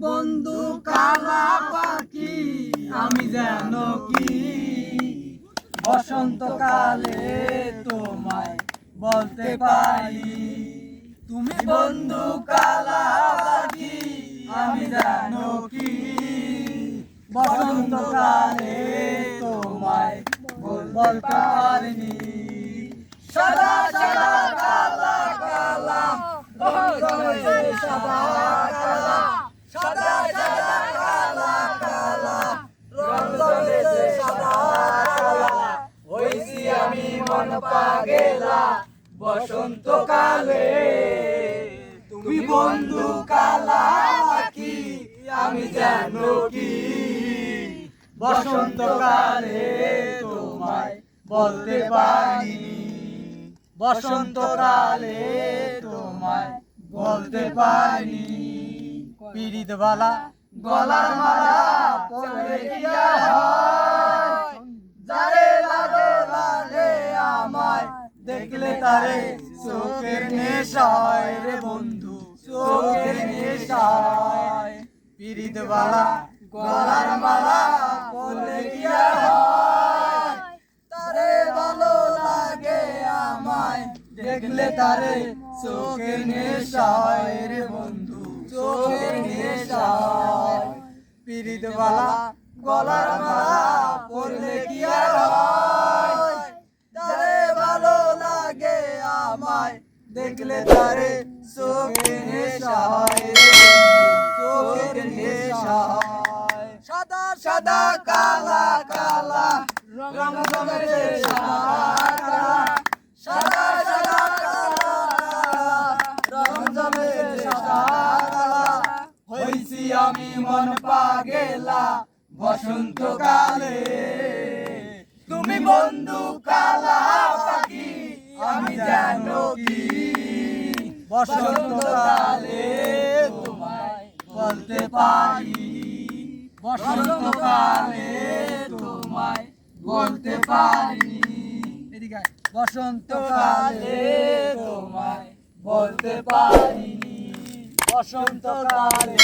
বন্ধু কালা পাখি আমি যেন কি? বসন্তকালে তোমায় বলতে পারি, তুমি বন্ধু কালা পাখি আমি যেন কি? বসন্তকালে তোমায় বলতে পারিনি, সাদা সাদা কালা মন পাগেলা? বসন্তকালে। তুমি বন্ধু কালা কি আমি জানো কি? বসন্তকালে তোমায় বলতে পারি বসন্তকালে তোমায় বলতে পারি পিরিত বালা গলার মালা পরে গিয়া হয়। দেখলে তারে চোখের নেশায় রে বন্ধু, চোখের নেশায়। পিরিত বালা গলার মালা পরে গিয়া তারে ভালো লাগে আমায়। দেখলে তারে চোখের নেশায় রে বন্ধু, চোখের নেশায়। পিরিত বালা গলার মালা আমায় দেখলে তারে চোখের নেশায়। সাদা সাদা, কালা কালা রং সাদা আমি মন পাগেলা, বসন্তকালে। জানো কি বসন্তকালে তোমায় বলতে পারি। বসন্তকালে তোমায় বলতে পারি। বসন্তকালে তোমায় বলতে পারিনি বসন্তকালে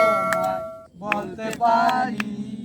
তোমায় বলতে পারি।